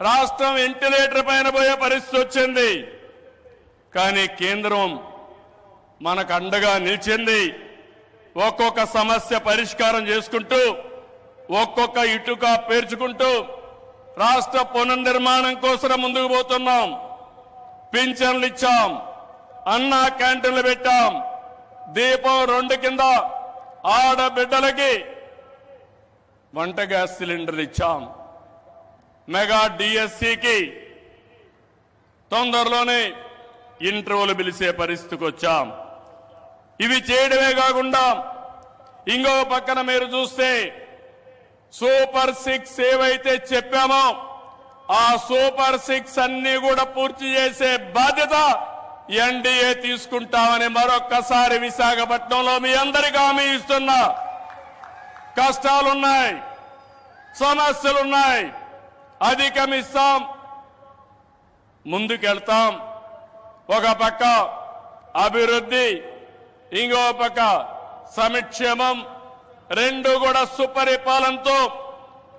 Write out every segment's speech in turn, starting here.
రాష్ట్రం వెంటిలేటర్ పైన పోయే పరిస్థితి వచ్చింది. కానీ కేంద్రం మనకు అండగా నిలిచింది. ఒక్కొక్క సమస్య పరిష్కారం చేసుకుంటూ ఒక్కొక్క ఇటుక పేర్చుకుంటూ రాష్ట్ర పునర్నిర్మాణం కోసం ముందుకు పోతున్నాం. పింఛన్లు ఇచ్చాం అన్నా క్యాంటీన్లు పెట్టాం దీపం రెండు కింద ఆడబిడ్డలకి వంట గ్యాస్ సిలిండర్లు ఇచ్చాం. మెగా డిఎస్సికి తొందరలోనే ఇంటర్వ్యూలు పిలిచే పరిస్థితికి వచ్చాం. ఇవి చేయడమే కాకుండా ఇంకో పక్కన మీరు చూస్తే సూపర్ సిక్స్ ఏవైతే చెప్పామో ఆ సూపర్ సిక్స్ అన్ని కూడా పూర్తి చేసే బాధ్యత ఎన్డీఏ తీసుకుంటామని మరొక్కసారి విశాఖపట్నంలో మీ అందరికీ హామీ ఇస్తున్నా. కష్టాలున్నాయి సమస్యలున్నాయి. అధిగమిస్తాం. ముందుకెళ్తాం. ఒక పక్క అభివృద్ధి ఇంకో పక్క సంక్షేమం. రెండు కూడా సుపరిపాలనతో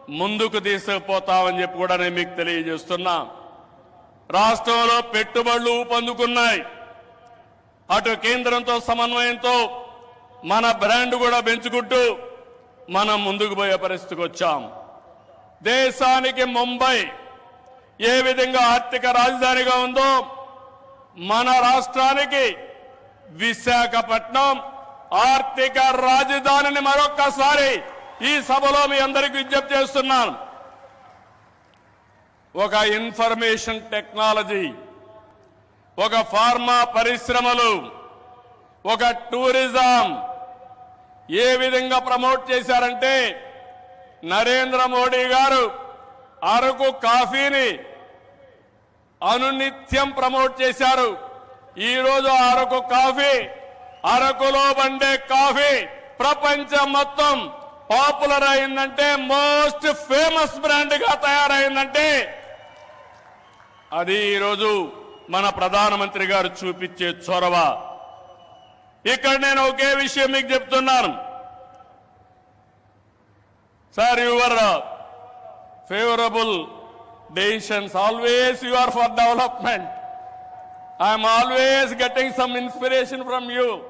ముందుకు తీసుకుపోతామని చెప్పి కూడా నేను మీకు తెలియజేస్తున్నా. రాష్ట్రంలో పెట్టుబడులు ఊపందుకున్నాయి. అటు కేంద్రంతో సమన్వయంతో మన బ్రాండ్ కూడా పెంచుకుంటూ మనం ముందుకు పోయే పరిస్థితికి వచ్చాం. దేశానికి ముంబై ఏ విధంగా ఆర్థిక రాజధానిగా ఉందో మన రాష్ట్రానికి విశాఖపట్నం ఆర్థిక రాజధానిని మరొక్కసారి ఈ సభలో మీ అందరికీ విజ్ఞప్తి చేస్తున్నాను. ఒక ఇన్ఫర్మేషన్ టెక్నాలజీ ఒక ఫార్మా పరిశ్రమలు ఒక టూరిజం ఏ విధంగా ప్రమోట్ చేశారంటే నరేంద్ర మోడీ గారు అరకు కాఫీని అనునిత్యం ప్రమోట్ చేశారు. ఈరోజు అరకు కాఫీ అరకులో పండే కాఫీ ప్రపంచం మొత్తం పాపులర్ అయిందంటే మోస్ట్ ఫేమస్ బ్రాండ్గా తయారైందంటే అది ఈరోజు మన ప్రధానమంత్రి గారు చూపించే చొరవ. ఇక్కడ నేను ఒకే విషయం మీకు చెప్తున్నాను. Sir, you were uh, favorable decisions. Always you are for development. I am always getting some inspiration from you.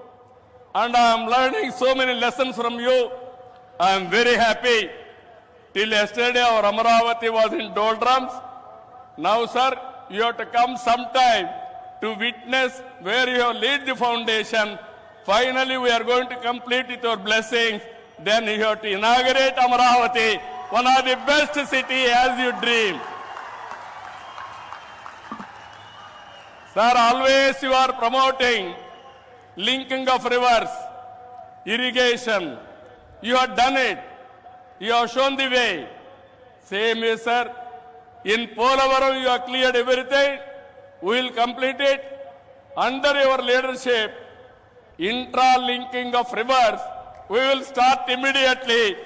And I am learning so many lessons from you. I am very happy. Till yesterday our Amaravati was in doldrums. Now sir, you have to come sometime to witness where you have laid the foundation. Finally we are going to complete with your blessings. Then you have to inaugurate Amaravati, one of the best city as you dream. Sir, always you are promoting linking of rivers, irrigation. You have done it. You have shown the way. Same way, sir. In Polavaram, you have cleared everything. We will complete it. Under your leadership, intra-linking of rivers, we will start immediately.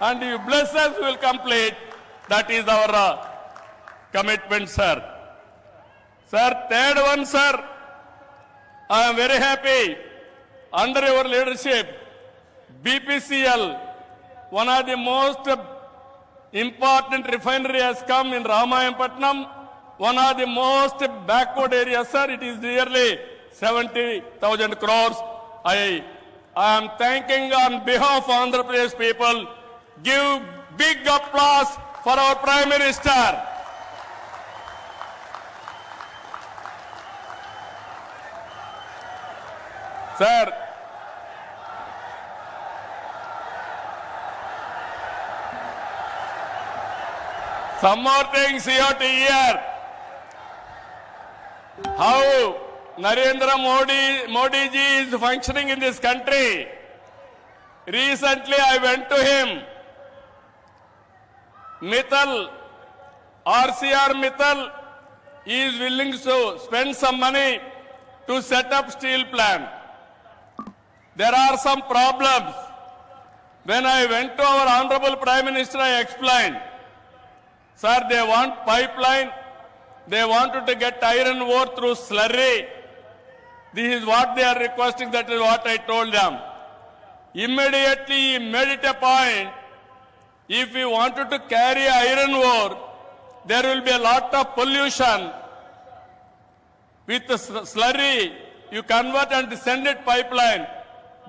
And you bless us, we will complete. That is our uh, commitment, sir. Sir, third one, sir. I am very happy. Under your leadership, BPCL, one of the most important refinery has come in Ramayampatnam, one of the most backward areas, sir. It is nearly 70,000 crores. I, I am thanking on behalf of Andhra Pradesh people. Give big applause for our Prime Minister. Sir, Some more things have to hear. How Narendra Modi, Modi ji is functioning in this country. Recently I went to him. Mittal, RCR Mittal is willing to spend some money to set up steel plant. There are some problems. When I went to our Honorable Prime Minister, I explained. Sir, they want pipeline. They wanted to get iron ore through slurry. This is what they are requesting. That is what I told them. Immediately he made it a point. If we wanted to carry iron ore, there will be a lot of pollution with the slurry. You convert and send it pipeline.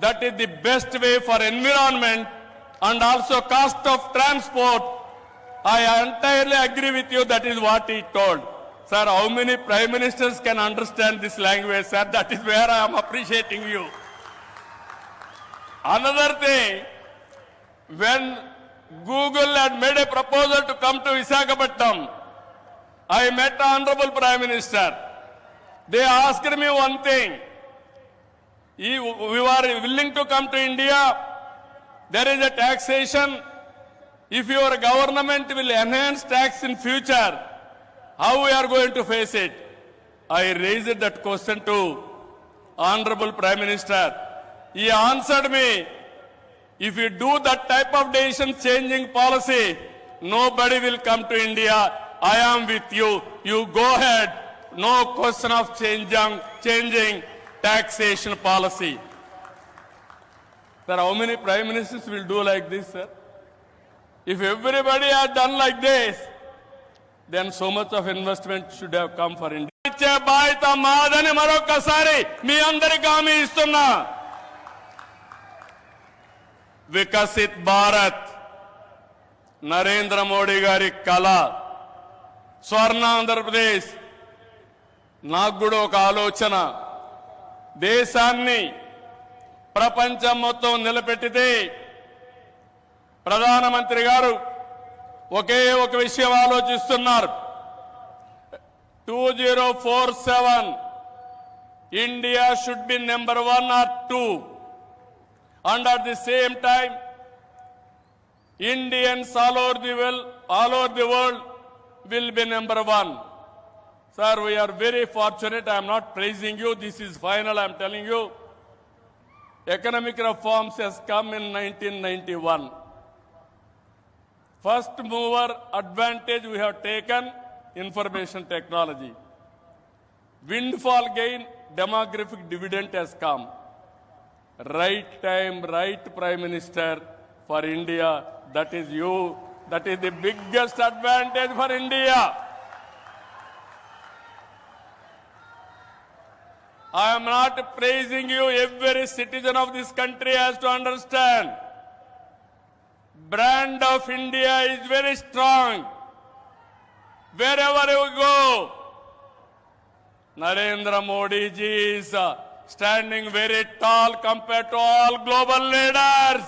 That is the best way for environment and also cost of transport. I entirely agree with you. That is what he told. Sir, how many prime ministers can understand this language, sir? That is where I am appreciating you. Another thing, when Google had made a proposal to come to Visakhapatnam, I met the Honorable Prime Minister. They asked me one thing. You are willing to come to India? There is a taxation. If your government will enhance tax in future, how we are going to face it? I raised that question to Honorable Prime Minister. He answered me, if you do that type of decision changing policy, nobody will come to India. I am with you. You go ahead. No question of changing, changing taxation policy. Sir, how many prime ministers will do like this, sir? If everybody had done like this, then so much of investment should have come for India ఇచ్చే బాధ్యత మాదని మరొకసారి మీ అందరికి హామీ ఇస్తున్నా. వికసిత్ భారత్ నరేంద్ర మోడీ గారి కళ స్వర్ణ ఆంధ్రప్రదేశ్ నాకు కూడా ఒక ఆలోచన. దేశాన్ని ప్రపంచం మొత్తం నిలబెట్టితే ప్రధానమంత్రి గారు ఒకే ఒక విషయం ఆలోచిస్తున్నారు two zero four seven India should be number one or two and at the same time indians all over the world all over the world will be number one sir we are very fortunate i am not praising you this is final i am telling you economic reforms has come in 1991 first mover advantage we have taken information technology windfall gain demographic dividend has come right time, right Prime Minister for India. That is you. That is the biggest advantage for India. I am not praising you. Every citizen of this country has to understand. Brand of India is very strong. Wherever you go, Narendra Modi ji is uh, standing very tall compared to all global leaders.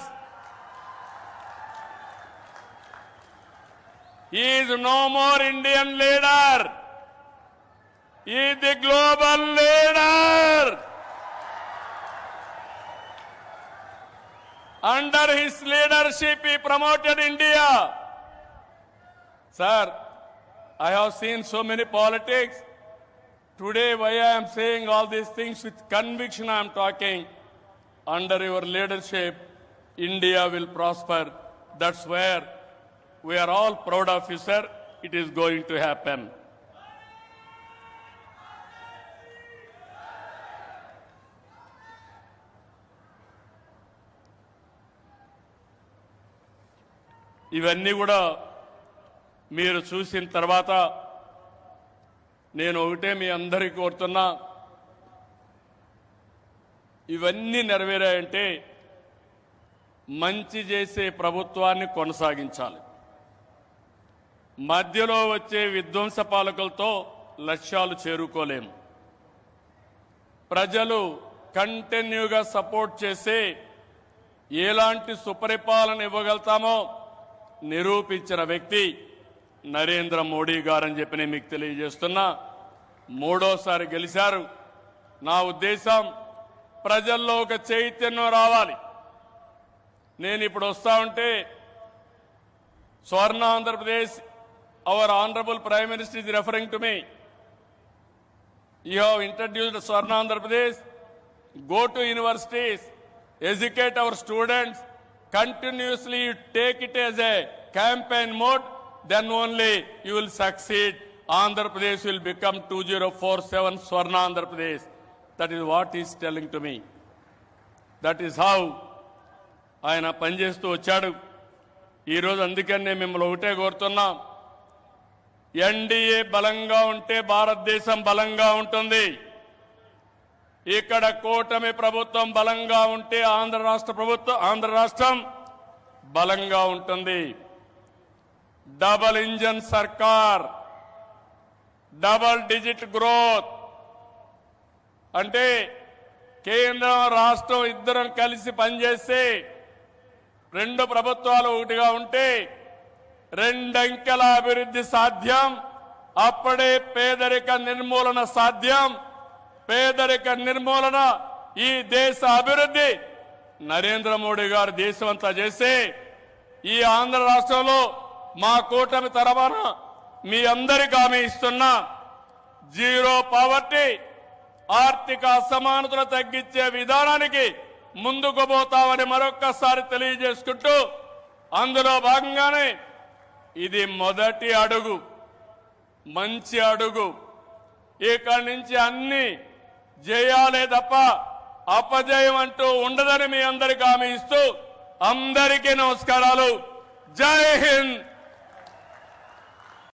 He is no more Indian leader. He is the global leader. Under his leadership, he promoted India. Sir, I have seen so many politics. Today, why I am saying all these things with conviction, I am talking. Under your leadership, India will prosper. That's where we are all proud of you, sir. It is going to happen. ఇవన్నీ కూడా మీరు చూసిన తర్వాత నేను ఒకటే మీ అందరికీ కోరుతున్నా. ఇవన్నీ నెరవేరాయంటే మంచి చేసే ప్రభుత్వాన్ని కొనసాగించాలి. మధ్యలో వచ్చే విధ్వంస పాలకులతో లక్ష్యాలు చేరుకోలేము. ప్రజలు కంటిన్యూగా సపోర్ట్ చేసే ఎలాంటి సుపరిపాలన ఇవ్వగలుగుతామో నిరూపించిన వ్యక్తి నరేంద్ర మోడీ గారని చెప్పి నేను మీకు తెలియజేస్తున్నా. మూడోసారి గెలిచారు. నా ఉద్దేశం ప్రజల్లో ఒక చైతన్యం రావాలి. నేను ఇప్పుడు వస్తా ఉంటే Swarna Andhra Pradesh our honourable prime minister is referring to me. You have introduced Swarna Andhra Pradesh. go to universities, educate our students, continuously you take it as a campaign mode, then only you will succeed. Andhra Pradesh will become 2047 Swarna Andhra Pradesh. That is what he is telling to me. That is how ఆయన పనిచేస్తూ వచ్చాడు ఈరోజు అందుకని నేను మిమ్మల్ని ఒకటే కోరుతున్నాం NDA బలంగా ఉంటే భారతదేశం బలంగా ఉంటుంది ఇక్కడ కూటమి ప్రభుత్వం బలంగా ఉంటే ఆంధ్ర రాష్ట్ర ప్రభుత్వం ఆంధ్ర రాష్ట్రం బలంగా ఉంటుంది. డబల్ ఇంజన్ సర్కార్ డబల్ డిజిట్ గ్రోత్. అంటే కేంద్రం రాష్ట్రం ఇద్దరం కలిసి పనిచేస్తే రెండు ప్రభుత్వాలు ఒకటిగా ఉంటే రెండంకెల అభివృద్ధి సాధ్యం అప్పుడే పేదరిక నిర్మూలన సాధ్యం. పేదరిక నిర్మూలన ఈ దేశ అభివృద్ధి నరేంద్ర మోడీ గారు దేశమంతా చేసి ఈ ఆంధ్ర రాష్ట్రంలో మా కూటమి తరఫున మీ అందరికీ హామీ ఇస్తున్నా జీరో పావర్టీ ఆర్థిక అసమానతలు తగ్గించే విధానానికి ముందుకు పోతామని మరొక్కసారి తెలియజేసుకుంటూ అందులో భాగంగానే ఇది మొదటి అడుగు మంచి అడుగు. ఇక్కడి నుంచి అన్ని జయాలే తప్ప అపజయం అంటూ ఉండదని మీ అందరికి హామీ ఇస్తూ అందరికీ నమస్కారాలు. జై హింద్!